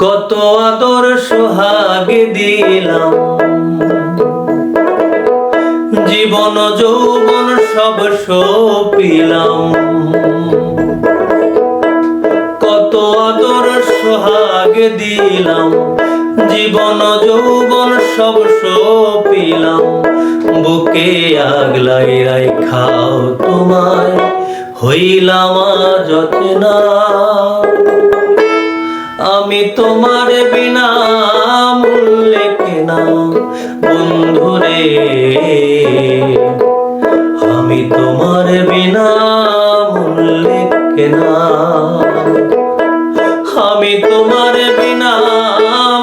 কত আদর সোহাগে দিলাম। জীবন যৌবন সব সপিলাম। কত আদর সোহাগে দিলাম। জীবন যৌবন সব সপিলাম। বুকে আগলাই রাই খাও তোমায়, হইলাম যত্না আমি তোমার বিনা মূল্যে কেনা বন্ধুরে আমি তোমার বিনা মূল্যে কেনা। আমি তোমার বিনা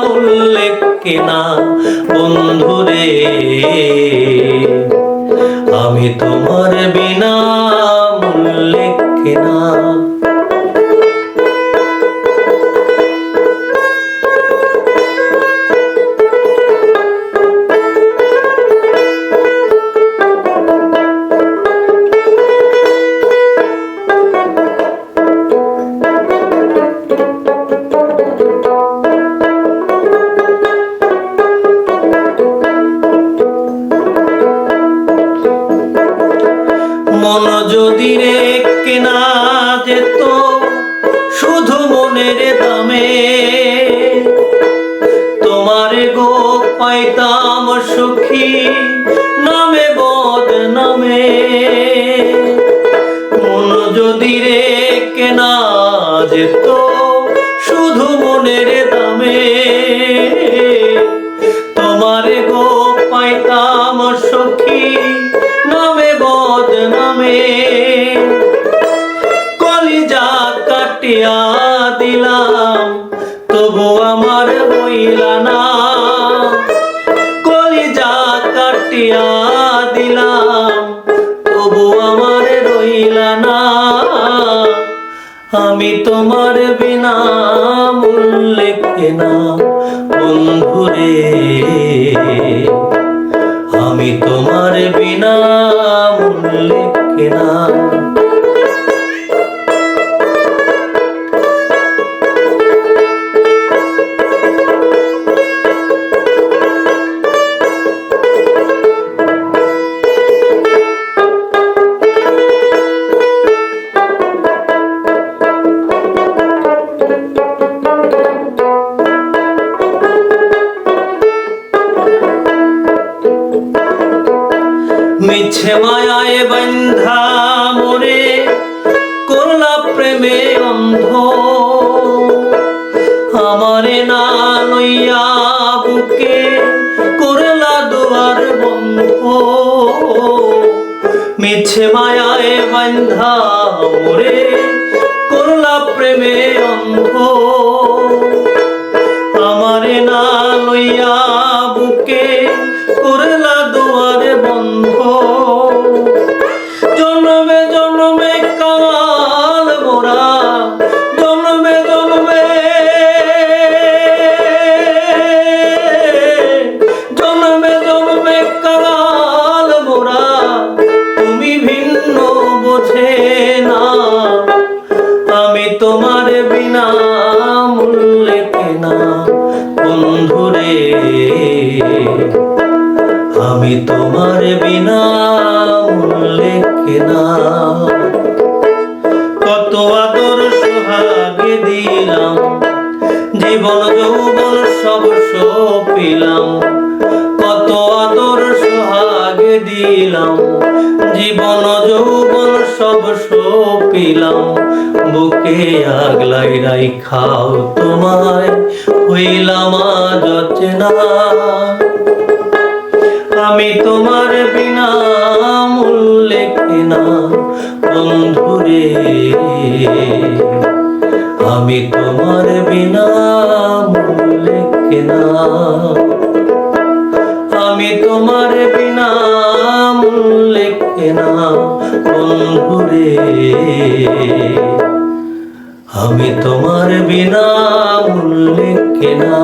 মূল্যে কেনা বন্ধুরে আমি তোমার বিনা মন যদি রে কেনা যেত, শুধু মনের দামে। তোমার গো পাইতাম সুখী নামে বদ নামে মন যদি রে কেনা যেত কাটিয়া দিলাম, তবু আমার হইলা না। কলিজা কাটিয়া দিলাম, তবু আমার রইলা না। আমি তোমার বিনা মূল্যে কেনা বন্ধুরে আমি তোমার বিনা মূল্যে কেনা মিছে মায়ায় বন্ধা মোরে, করলা প্রেমে অন্ধ। আমারে না লইয়া বুকে করলা দুয়ার বন্ধ। মিছে মায়ায় বন্ধা মোরে, করলা প্রেমে অন্ধ। তোমার বিনা মূল্যে কেনা কত আদর সোহাগে দিলাম, জীবন যৌবন সব সপিলাম কত আদর সোহাগে দিলাম, জীবন যৌবন সব সপিলাম বুকে আগলাই রাই খাও তোমায়, হইলাম যচনা আমি তোমার আমি তোমার বিনা মূল্যে কেনা। আমি তোমার বিনা মূল্যে কেনা বন্ধুরে আমি তোমার বিনা মূল্যে কেনা।